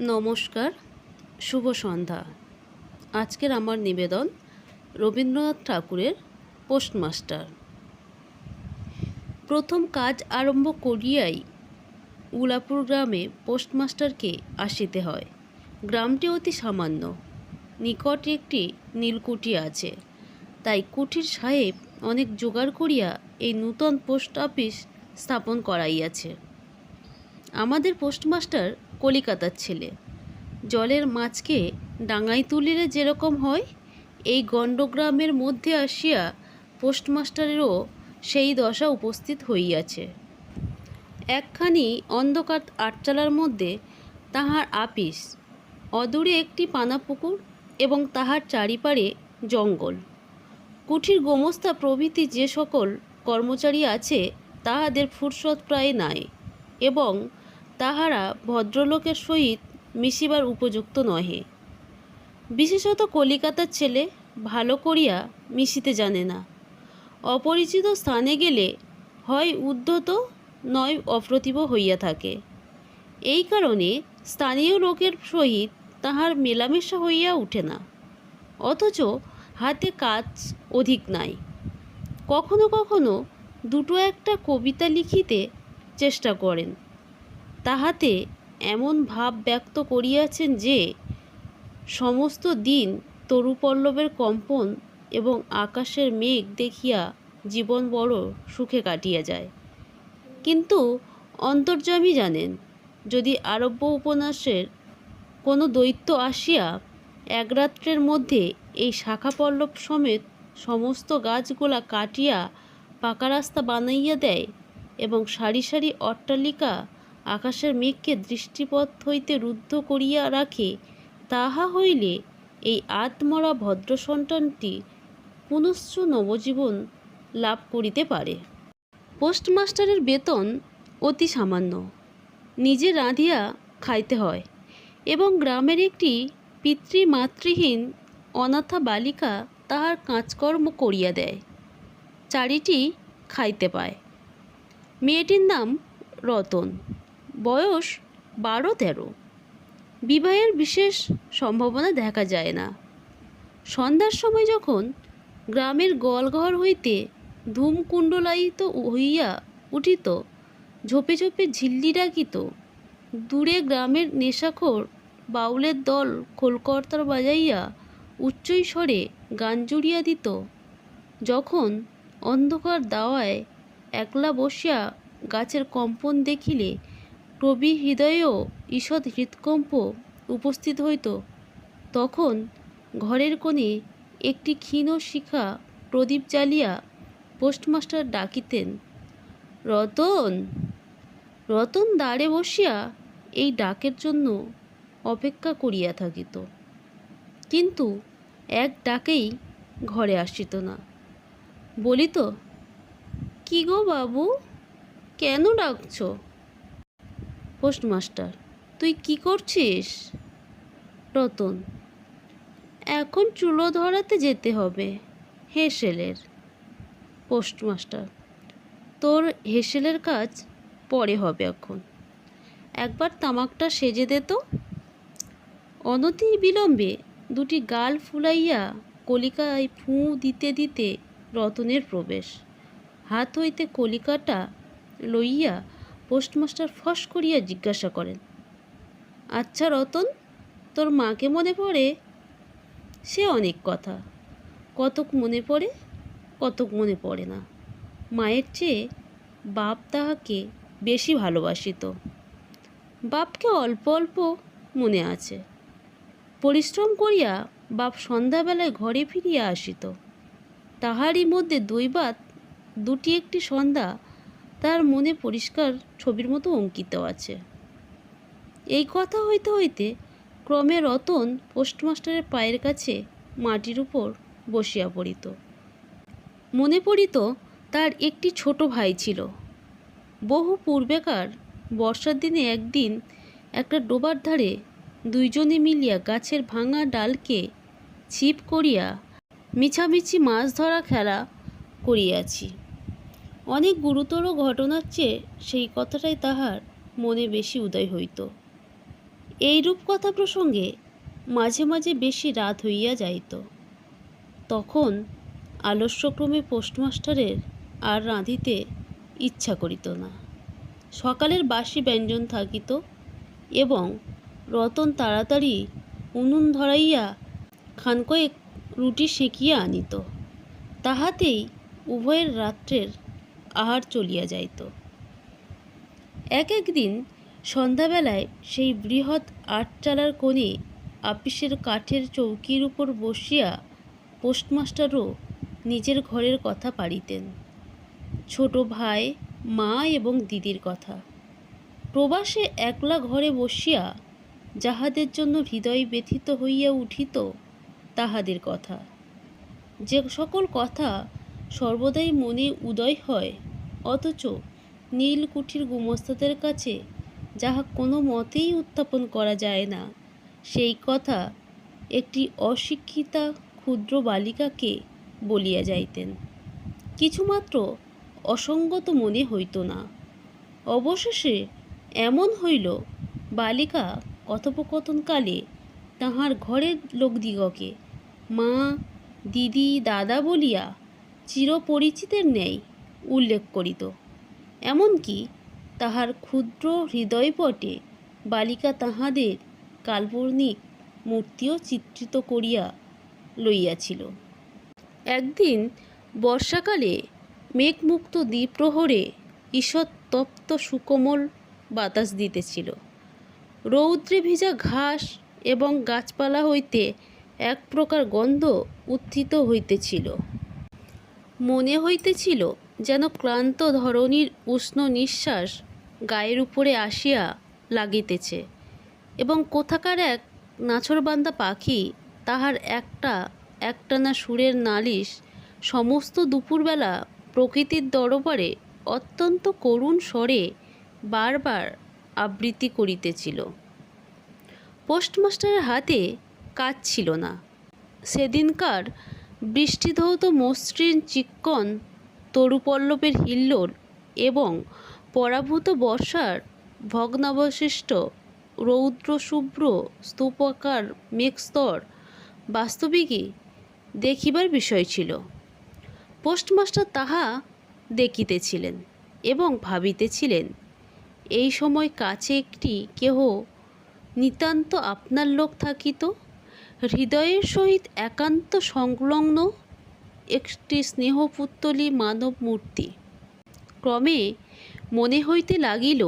নমস্কার, শুভ সন্ধ্যা। আজকের আমার নিবেদন রবীন্দ্রনাথ ঠাকুরের পোস্টমাস্টার। প্রথম কাজ আরম্ভ করিয়াই উলাপুর গ্রামে পোস্টমাস্টারকে আসিতে হয়। গ্রামটি অতি সামান্য, নিকটে একটি নীলকুঠি আছে। তাই কুঠির সাহেব অনেক জোগাড় করিয়া এই নূতন পোস্ট অফিস স্থাপন করাইয়াছে। আমাদের পোস্টমাস্টার কলিকাতার ছেলে। জলের মাছকে ডাঙায় তুলিলে যেরকম হয়, এই গণ্ডগ্রামের মধ্যে আসিয়া পোস্টমাস্টারেরও সেই দশা উপস্থিত হইয়াছে। একখানি অন্ধকার আটচালার মধ্যে তাহার আপিস, অদূরে একটি পানাপুকুর এবং তাহার চারিপারে জঙ্গল। কুঠির গোমস্তা প্রভৃতি যে সকল কর্মচারী আছে, তাহাদের ফুরসত প্রায় নাই এবং তাহারা ভদ্রলোকের সহিত মিশিবার উপযুক্ত নহে। বিশেষত কলিকাতার ছেলে ভালো করিয়া মিশিতে জানে না। অপরিচিত স্থানে গেলে হয় উদ্ধত নয় অপ্রতিভ হইয়া থাকে। এই কারণে স্থানীয় লোকের সহিত তাহার মেলামেশা হইয়া উঠে না। অথচ হাতে কাজ অধিক নাই। কখনো কখনো দুটো একটা কবিতা লিখিতে চেষ্টা করেন। তাহাতে এমন ভাব ব্যক্ত করিয়াছেন যে, সমস্ত দিন তরুপল্লবের কম্পন এবং আকাশের মেঘ দেখিয়া জীবন বড় সুখে কাটিয়া যায়। কিন্তু অন্তর্যামী জানেন, যদি আরব্য উপন্যাসের কোনো দৈত্য আসিয়া এক রাত্রের মধ্যে এই শাখা পল্লব সমেত সমস্ত গাছগুলা কাটিয়া পাকা রাস্তা বানাইয়া দেয় এবং সারি সারি অট্টালিকা আকাশের মেঘকে দৃষ্টিপথ হইতে রুদ্ধ করিয়া রাখে, তাহা হইলে এই আত্মরা ভদ্র সন্তানটি পুনশ্চ নবজীবন লাভ করিতে পারে। পোস্টমাস্টারের বেতন অতি সামান্য, নিজে রাঁধিয়া খাইতে হয় এবং গ্রামের একটি পিতৃমাতৃহীন অনাথা বালিকা তাহার কাজকর্ম করিয়া দেয়, চারিটি খাইতে পায়। মেয়েটির নাম রতন। বয়স বারো তেরো। বিবাহের বিশেষ সম্ভাবনা দেখা যায় না। সন্ধ্যার সময় যখন গ্রামের গোয়ালঘর হইতে ধূমকুণ্ডলায়িত হইয়া উঠিত, ঝোপে ঝোপে ঝিল্লি ডাকিত, দূরে গ্রামের নেশাখোর বাউলের দল খোলকর্তার বাজাইয়া উচ্চৈ স্বরে গান জুড়িয়া দিত। যখন অন্ধকার দাওয়ায় একলা বসিয়া গাছের কম্পন দেখিলে কবি হৃদয়েও ঈষৎ হৃৎকম্প উপস্থিত হইত। তখন ঘরের কোণে একটি ক্ষীণ শিখা প্রদীপ জ্বালিয়া পোস্টমাস্টার ডাকিতেন, রতন রতন দাঁড়ে বসিয়া এই ডাকের জন্য অপেক্ষা করিয়া থাকিত। কিন্তু এক ডাকেই ঘরে আসিত না। বলিত, কি গো বাবু, কেন ডাকছো? পোস্টমাস্টার, তুই কি করছিস? রতন, এখন চুলো ধরাতে যেতে হবে, হেসেলের। পোস্টমাস্টার, তোর হেসেলের কাজ পরে হবে এখন। একবার তামাকটা সেজে দে তো। অনতি বিলম্বে দুটি গাল ফুলাইয়া কলিকায় ফুঁ দিতে দিতে রতনের প্রবেশ। হাত হইতে কলিকাটা লইয়া পোস্টমাস্টার ফস করিয়া জিজ্ঞাসা করেন আচ্ছা রতন, তোর মাকে মনে পড়ে? সে অনেক কথা। কতক মনে পড়ে, কতক মনে পড়ে না। মায়ের চেয়ে বাপ তাহাকে বেশি ভালোবাসিত বাপকে অল্প অল্প মনে আছে। পরিশ্রম করিয়া বাপ সন্ধ্যাবেলায় ঘরে ফিরিয়া আসিত। তাহারই মধ্যে দৈবাত দুটি একটি সন্ধ্যা তার মনে পরিষ্কার ছবির মতো অঙ্কিত আছে। এই কথা হইতে হইতে ক্রমে রতন পোস্টমাস্টারের পায়ের কাছে মাটির উপর বসিয়া পড়িত। মনে পড়িত তার একটি ছোট ভাই ছিল। বহু পূর্বেকার বর্ষার দিনে একদিন একটা ডোবার ধারে দুইজনে মিলিয়া গাছের ভাঙা ডালকে ছিপ করিয়া মিছামিছি মাছ ধরা খেলা করিয়াছি। অনেক গুরুতর ঘটনার চেয়ে সেই কথাটাই তাহার মনে বেশি উদয় হইত। এইরূপ কথা প্রসঙ্গে মাঝে মাঝে বেশি রাত হইয়া যাইত। তখন আলস্যক্রমে পোস্টমাস্টারের আর রাঁধিতে ইচ্ছা করিত না। সকালের বাসি ব্যঞ্জন থাকিত এবং রতন তাড়াতাড়ি উনুন ধরাইয়া খানকয়েক রুটি সেঁকিয়া আনিত। তাহাতেই উভয়ের রাত্রের চলিয়া যাইত। এক একদিন সন্ধ্যাবেলায় সেই বৃহৎ আটচালার কোণে আপিসের কাঠের চৌকির উপর বসিয়া পোস্টমাস্টারও নিজের ঘরের কথা পাড়িতেন। ছোট ভাই, মা এবং দিদির কথা। প্রবাসে একলা ঘরে বসিয়া যাহাদের জন্য হৃদয় ব্যথিত হইয়া উঠিত তাহাদের কথা। যে সকল কথা সর্বদাই মনে উদয় হয় অথচ নীলকুঠির গুমস্তাদের কাছে যাহা কোনো মতেই উত্থাপন করা যায় না, সেই কথা একটি অশিক্ষিতা ক্ষুদ্র বালিকাকে বলিয়া যাইতেন। কিছুমাত্র অসঙ্গত মনে হইত না। অবশেষে এমন হইল, বালিকা কথোপকথনকালে তাহার ঘরের লোকদিগকে মা, দিদি, দাদা বলিয়া চিরপরিচিতের ন্যায় উল্লেখ করিত। এমনকি তাহার ক্ষুদ্র হৃদয়পটে বালিকা তাহাদের কাল্পনিক মূর্তিও চিত্রিত করিয়া লইয়াছিল। একদিন বর্ষাকালে মেঘমুক্ত দ্বিপ্রহরে ঈষৎ তপ্ত সুকোমল বাতাস দিতেছিল। রৌদ্রে ভিজা ঘাস এবং গাছপালা হইতে এক প্রকার গন্ধ উত্থিত হইতেছিল। মনে হইতেছিল যেন ক্লান্ত ধরণীর উষ্ণ নিঃশ্বাস গায়ের উপরে আসিয়া লাগিতেছে এবং কোথাকার এক নাছরবান্দা পাখি তাহার একটা, একটানা সুরের নালিশ সমস্ত দুপুরবেলা প্রকৃতির দরবারে অত্যন্ত করুণ স্বরে বারবার আবৃত্তি করিতেছিল। পোস্টমাস্টারের হাতে কাজ ছিল না। সেদিনকার বৃষ্টিধৌত মসৃণ চিক্কন তরুপল্লবের হিল্লোল এবং পরাভূত বর্ষার ভগ্নাবশিষ্ট রৌদ্রশুভ্র স্তূপাকার মেঘস্তর বাস্তবিকই দেখিবার বিষয় ছিল। পোস্টমাস্টার তাহা দেখিতেছিলেন এবং ভাবিতেছিলেন, এই সময় কাছে একটি কেহ নিতান্ত আপনার লোক থাকিত? হৃদয়ের সহিত একান্ত সংলগ্ন একটি স্নেহপুত্তলি মানব মূর্তি ক্রমে মনে হইতে লাগিল,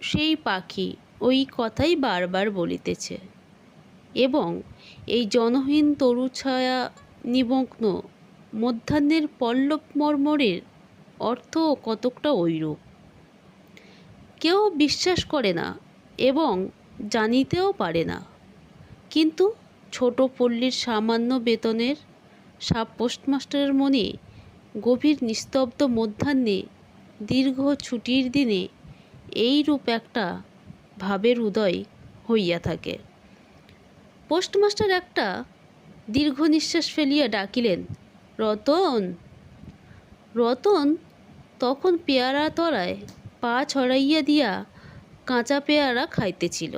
সেই পাখি ওই কথাই বারবার বলিতেছে এবং এই জনহীন তরুছায়া নিমগ্ন মধ্যাহ্নের পল্লব মর্মরের অর্থ কতকটা ঐরূপ। কেউ বিশ্বাস করে না এবং জানিতেও পারে না। কিন্তু ছোট পল্লীর সামান্য বেতনের সাব পোস্টমাস্টারের মনে গভীর নিস্তব্ধ মধ্যাহ্নে দীর্ঘ ছুটির দিনে এইরূপ একটা ভাবের উদয় হইয়া থাকে। পোস্টমাস্টার একটা দীর্ঘ নিঃশ্বাস ফেলিয়া ডাকিলেন, রতন রতন, তখন পেয়ারা তলায় পা ছড়াইয়া দিয়া কাঁচা পেয়ারা খাইতেছিল।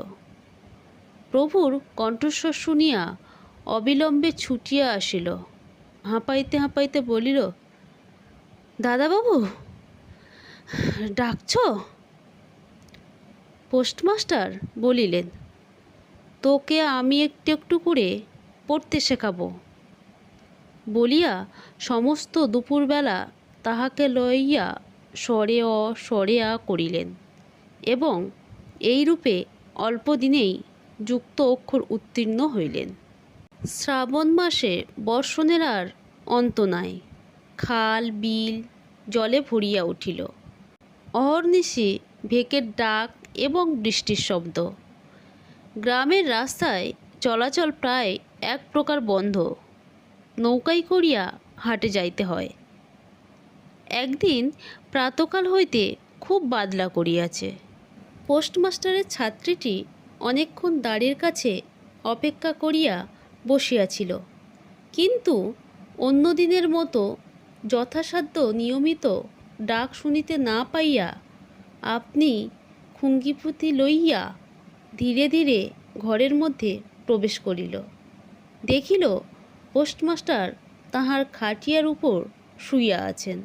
প্রভুর কণ্ঠস্বর শুনিয়া অবিলম্বে ছুটিয়া আসিল। হাঁপাইতে হাঁপাইতে বলিল, দাদাবাবু, ডাকছ? পোস্টমাস্টার বলিলেন, তোকে আমি একটু একটু করে পড়তে শেখাবো। বলিয়া সমস্ত দুপুরবেলা তাহাকে লইয়া সরে অ, সরে আ করিলেন এবং এইরূপে অল্প দিনেই যুক্ত অক্ষর উত্তীর্ণ হইলেন। শ্রাবণ মাসে বর্ষণের আর অন্ত নাই। খাল, বিল, জলে ভরিয়া উঠিল। অহর্নিশি, ভেকের ডাক এবং বৃষ্টির শব্দ। গ্রামের রাস্তায় চলাচল প্রায় এক প্রকার বন্ধ। নৌকাই করিয়া হাটে যাইতে হয়। একদিন প্রাতকাল হইতে খুব বাদলা করিয়াছে। পোস্টমাস্টারের ছাত্রীটি অনেকক্ষণ দাঁড়ির কাছে অপেক্ষা করিয়া বসিয়াছিল। কিন্তু অন্য দিনের মতো যথাসাধ্য নিয়মিত ডাক শুনিতে না পাইয়া আপনি খুঙ্গিপুতি লইয়া ধীরে ধীরে ঘরের মধ্যে প্রবেশ করিল। দেখিল পোস্টমাস্টার তাহার খাটিয়ার উপর শুইয়া আছেন।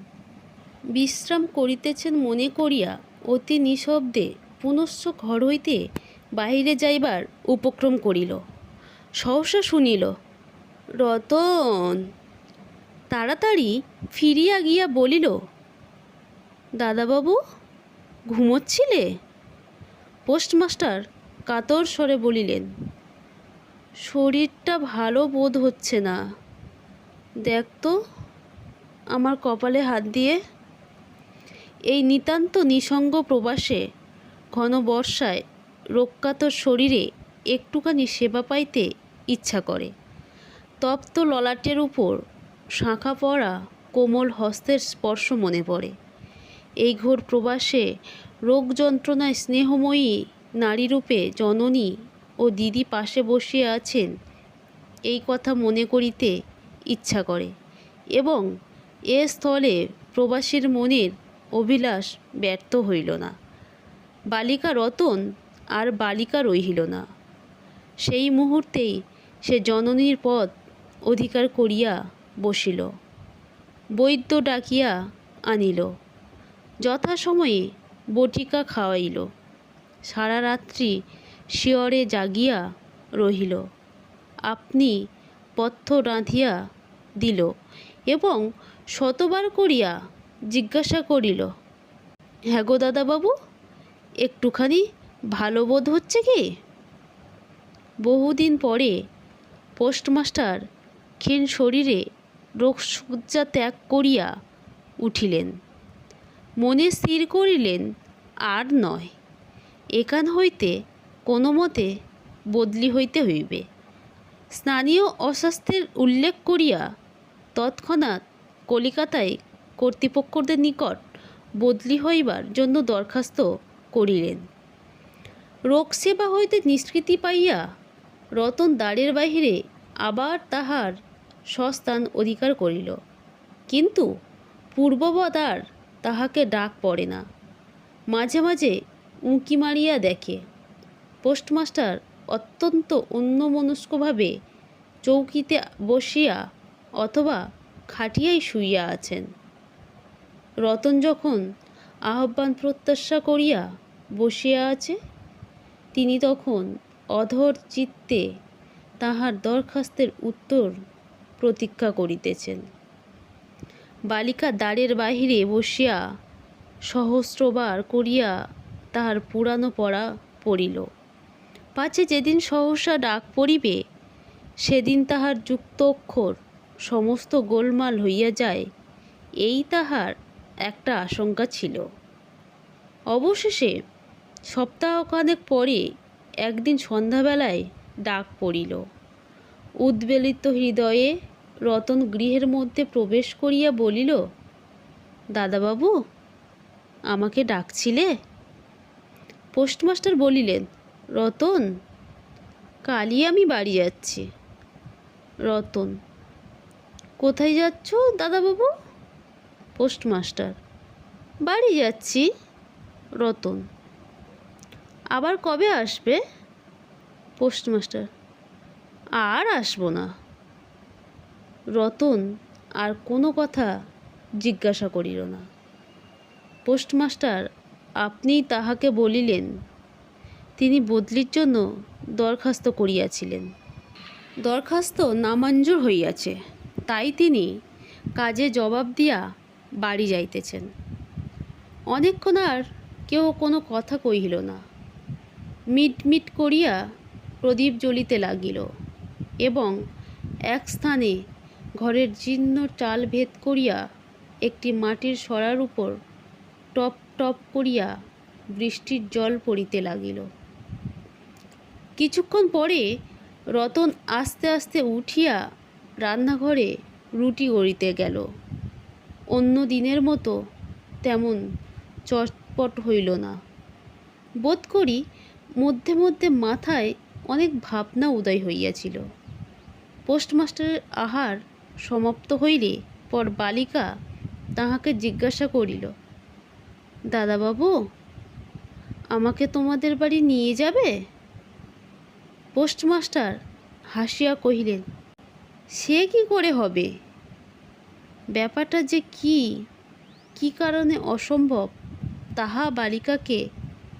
বিশ্রাম করিতেছেন মনে করিয়া অতি নিঃশব্দে পুনশ্চ ঘর হইতে বাহিরে যাইবার উপক্রম করিল। সহসা শুনিল, রতন, তাড়াতাড়ি ফিরিয়া গিয়া বলিল, দাদাবাবু, ঘুমোচ্ছিলে? পোস্টমাস্টার কাতর স্বরে বলিলেন, শরীরটা ভালো বোধ হচ্ছে না। দেখ তো, আমার কপালে হাত দিয়ে। এই নিতান্ত নিসঙ্গ প্রবাসে ঘন বর্ষায় রোগকাতর শরীরে একটুখানি সেবা পাইতে ইচ্ছা করে। তপ্ত ললাটের উপর শাঁখা পড়া কোমল হস্তের স্পর্শ মনে পড়ে। এই ঘোর প্রবাসে রোগ যন্ত্রণায় স্নেহময়ী নারীরূপে জননী ও দিদি পাশে বসিয়া আছেন, এই কথা মনে করিতে ইচ্ছা করে এবং এ স্থলে প্রবাসীর মনের অভিলাষ ব্যর্থ হইল না। বালিকা রতন আর বালিকা রহিল না। সেই মুহূর্তেই সে জননীর পদ অধিকার করিয়া বসিল। বৈদ্য ডাকিয়া আনিল। যথাসময়ে বটিকা খাওয়াইল। সারা রাত্রি শিয়রে জাগিয়া রহিল। আপনি পথ্য রাঁধিয়া দিল এবং শতবার করিয়া জিজ্ঞাসা করিল হ্যাঁ গো দাদাবাবু, একটুখানি ভালো বোধ হচ্ছে কি? বহুদিন পরে পোস্টমাস্টার ক্ষীণ শরীরে রোগসজ্জা ত্যাগ করিয়া উঠিলেন। মনে স্থির করিলেন, আর নয় এখান হইতে কোনো মতে বদলি হইতে হইবে। স্থানীয় অস্বাস্থ্যের উল্লেখ করিয়া তৎক্ষণাৎ কলিকাতায় কর্তৃপক্ষদের নিকট বদলি হইবার জন্য দরখাস্ত করিলেন। রোগসেবা হইতে নিষ্কৃতি পাইয়া রতন দ্বারের বাহিরে আবার তাহার স্বস্থান অধিকার করিল। কিন্তু পূর্ববৎ আর তাহাকে ডাক পড়ে না। মাঝে মাঝে উঁকি মারিয়া দেখে। পোস্টমাস্টার অত্যন্ত অন্যমনস্কভাবে চৌকিতে বসিয়া অথবা খাটিয়াই শুইয়া আছেন। রতন যখন আহ্বান প্রত্যাশা করিয়া বসিয়া আছে, তিনি তখন অধর চিত্তে তাহার দরখাস্তের উত্তর প্রতীক্ষা করিতেছেন। বালিকা দ্বারের বাহিরে বসিয়া সহস্রবার করিয়া তাহার পুরানো পড়া পড়িল। পাছে যেদিন সহসা ডাক পড়িবে, সেদিন তাহার যুক্ত অক্ষর সমস্ত গোলমাল হইয়া যায়, এই তাহার একটা আশঙ্কা ছিল। অবশেষে সপ্তাহখানেক পরে একদিন সন্ধ্যাবেলায় ডাক পড়িল। উদ্বেলিত হৃদয়ে রতন গৃহের মধ্যে প্রবেশ করিয়া বলিল, দাদাবাবু, আমাকে ডাকছিলে? পোস্টমাস্টার বলিলেন, রতন, কালই আমি বাড়ি যাচ্ছি। রতন, কোথায় যাচ্ছ দাদাবাবু? পোস্টমাস্টার, বাড়ি যাচ্ছি রতন। আবার কবে আসবে? পোস্টমাস্টার আর আসব না। রতন, আর কোনো কথা জিজ্ঞাসা করিল না। পোস্টমাস্টার আপনিই তাহাকে বলিলেন, তিনি বদলির জন্য দরখাস্ত করিয়াছিলেন। দরখাস্ত নামঞ্জুর হইয়াছে, তাই তিনি কাজে জবাব দিয়া বাড়ি যাইতেছেন। অনেকক্ষণ আর কেউ কোনো কথা কহিল না। মিট মিট করিয়া প্রদীপ জ্বলিতে লাগিল এবং এক স্থানে ঘরের জীর্ণ চাল ভেদ করিয়া একটি মাটির সরার উপর টপ টপ করিয়া বৃষ্টির জল পড়িতে লাগিল। কিছুক্ষণ পরে রতন আস্তে আস্তে উঠিয়া রান্নাঘরে রুটি গড়িতে গেল। অন্য দিনের মতো তেমন চটপট হইল না। বোধ করি মধ্যে মধ্যে মাথায় অনেক ভাবনা উদয় হইয়াছিল। পোস্টমাস্টারের আহার সমাপ্ত হইলে পর বালিকা তাহাকে জিজ্ঞাসা করিল, দাদাবাবু, আমাকে তোমাদের বাড়ি নিয়ে যাবে? পোস্টমাস্টার হাসিয়া কহিলেন, সে কি করে হবে? ব্যাপারটা যে কি কি কারণে অসম্ভব, তাহা বালিকাকে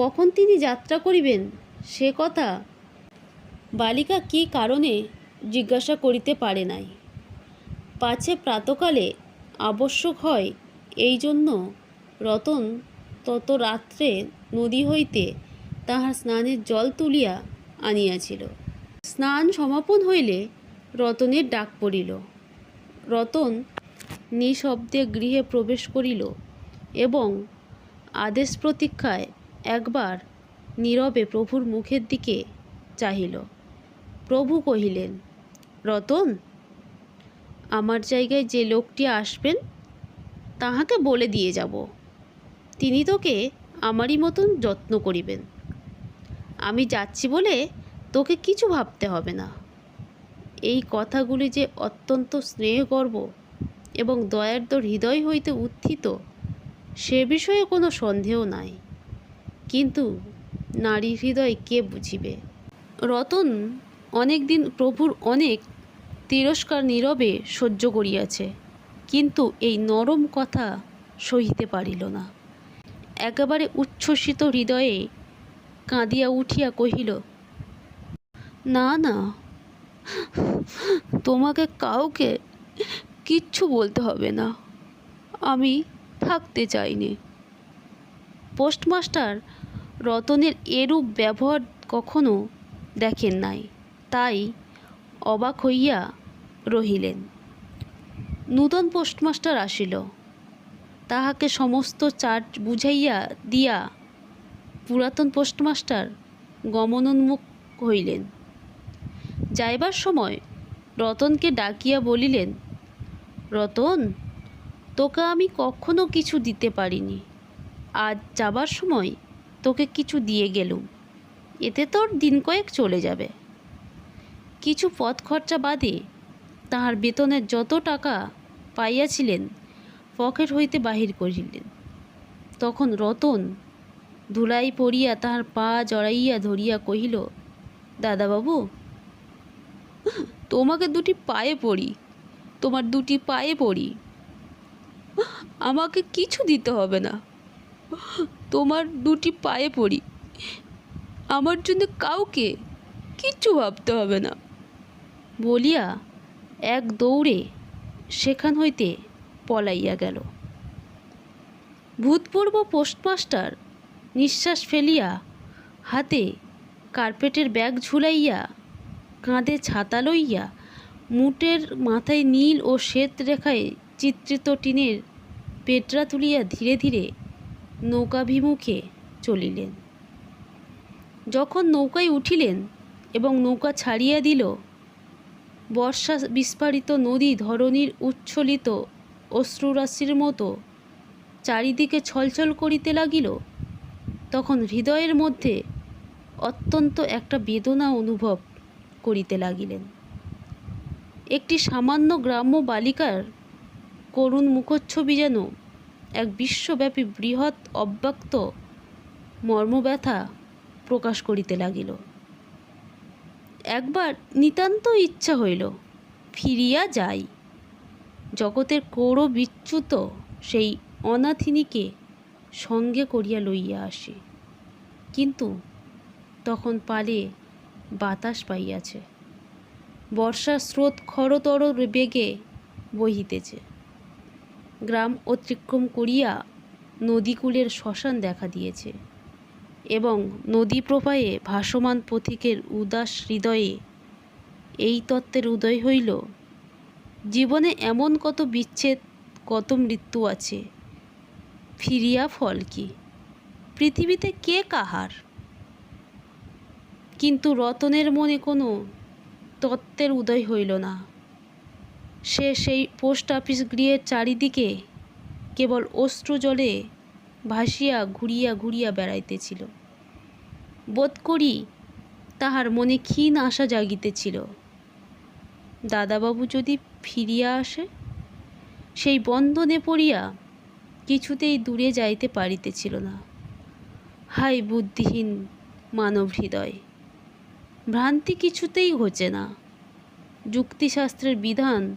কখন তিনি যাত্রা করিবেন? সে কথা বালিকা কি কারণে জিজ্ঞাসা করিতে পারে নাই। পাছে প্রাতকালে আবশ্যক হয় এই জন্য রতন তত রাত্রে নদী হইতে তাহার স্নানের জল তুলিয়া আনিয়াছিল। স্নান সমাপন হইলে রতনের ডাক পড়িল। রতন নিঃশব্দে গৃহে প্রবেশ করিল এবং আদেশ প্রতীক্ষায় একবার নীরবে প্রভুর মুখের দিকে চাহিল। প্রভু কহিলেন, রতন, আমার জায়গায় যে লোকটি আসবেন, তাহাকে বলে দিয়ে যাব। তিনি তোকে আমারই মতন যত্ন করিবেন। আমি যাচ্ছি বলে তোকে কিছু ভাবতে হবে না। এই কথাগুলি যে অত্যন্ত স্নেহগর্ব এবং দয়ার্দ হৃদয় হইতে উত্থিত, সে বিষয়ে কোনো সন্দেহ নাই। কিন্তু নারী হৃদয় কে বুঝিবে? রতন অনেক দিন প্রভুর অনেক তিরস্কার নীরবে সহ্য করিয়াছে, কিন্তু এই নরম কথা সহিতে পারিল না। একেবারে উচ্ছ্বসিত হৃদয়ে কাঁদিয়া উঠিয়া কহিল, না না, তোমাকে কাউকে কিচ্ছু বলতে হবে না, আমি থাকতে চাইনি। পোস্টমাস্টার রতনের এরূপ ব্যবহার কখনো দেখেন নাই, তাই অবাক হইয়া রহিলেন। নূতন পোস্টমাস্টার আসিল। তাহাকে সমস্ত চার্জ বুঝাইয়া দিয়া পুরাতন পোস্টমাস্টার গমনোন্মুখ হইলেন। যাইবার সময় রতনকে ডাকিয়া বলিলেন, রতন, তোকে আমি কখনো কিছু দিতে পারিনি। আজ যাবার সময় তোকে কিছু দিয়ে গেলুম। এতে তোর দিন কয়েক চলে যাবে। কিছু পথ খরচা বাদে তাহার বেতনের যত টাকা পাইয়াছিলেন, পকেট হইতে বাহির করিলেন। তখন রতন ধুলাই পড়িয়া তাহার পা জড়াইয়া ধরিয়া কহিল, দাদাবাবু, তোমাকে দুটি পায়ে পড়ি, তোমার দুটি পায়ে পড়ি। আমাকে কিছু দিতে হবে না। তোমার দুটি পায়ে পড়ি। আমার জন্য কাউকে কিচ্ছু ভাবতে হবে না। বলিয়া এক দৌড়ে সেখান হইতে পলাইয়া গেল। ভূতপূর্ব পোস্টমাস্টার নিঃশ্বাস ফেলিয়া হাতে কার্পেটের ব্যাগ ঝুলাইয়া কাঁধে ছাতা লইয়া মুটের মাথায় নীল ও শ্বেত রেখায় চিত্রিত টিনের পেটরা তুলিয়া ধীরে ধীরে নৌকাভিমুখে চলিলেন। যখন নৌকায় উঠিলেন এবং নৌকা ছাড়িয়া দিল, বর্ষা বিস্ফারিত নদী ধরণীর উচ্ছ্বলিত অশ্রুরাশির মতো চারিদিকে ছলছল করিতে লাগিল, তখন হৃদয়ের মধ্যে অত্যন্ত একটা বেদনা অনুভব করিতে লাগিলেন। একটি সামান্য গ্রাম্য বালিকার করুণ মুখচ্ছবি যেন এক বিশ্বব্যাপী বৃহৎ অব্যক্ত মর্মব্যথা প্রকাশ করিতে লাগিল। একবার নিতান্ত ইচ্ছা হইল, ফিরিয়া যাই। জগতের কৌড় বিচ্যুত সেই অনাথিনীকে সঙ্গে করিয়া লইয়া আসি। কিন্তু তখন পালে বাতাস পাইয়াছে। বর্ষার স্রোত খরতর বেগে বহিতেছে। গ্রাম অতিক্রম করিয়া নদীকূলের শ্মশান দেখা দিয়েছে এবং নদী প্রবাহে ভাসমান পথিকের উদাস হৃদয়ে এই তত্ত্বের উদয় হইল, জীবনে এমন কত বিচ্ছেদ, কত মৃত্যু আছে, ফিরিয়া ফল কি? পৃথিবীতে কে কাহার? কিন্তু রতনের মনে কোনো তত্ত্বের উদয় হইল না। সে সেই পোস্ট অফিস গৃহের চারিদিকে কেবল অশ্রু জলে ভাসিয়া ঘুরিয়া ঘুরিয়া বেড়াইতেছিল। বোধ করি তাহার মনে ক্ষীণ আশা জাগিতেছিল। দাদাবাবু যদি ফিরিয়া আসে, সেই বন্ধনে পড়িয়া কিছুতেই দূরে যাইতে পারিতেছিল না। হাই বুদ্ধিহীন মানব হৃদয়, ভ্রান্তি কিছুতেই ঘোচে না। যুক্তিশাস্ত্রের বিধান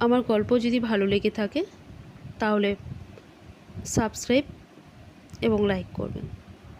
আমার গল্প যদি ভালো লেগে থাকে তাহলে সাবস্ক্রাইব এবং লাইক করবেন।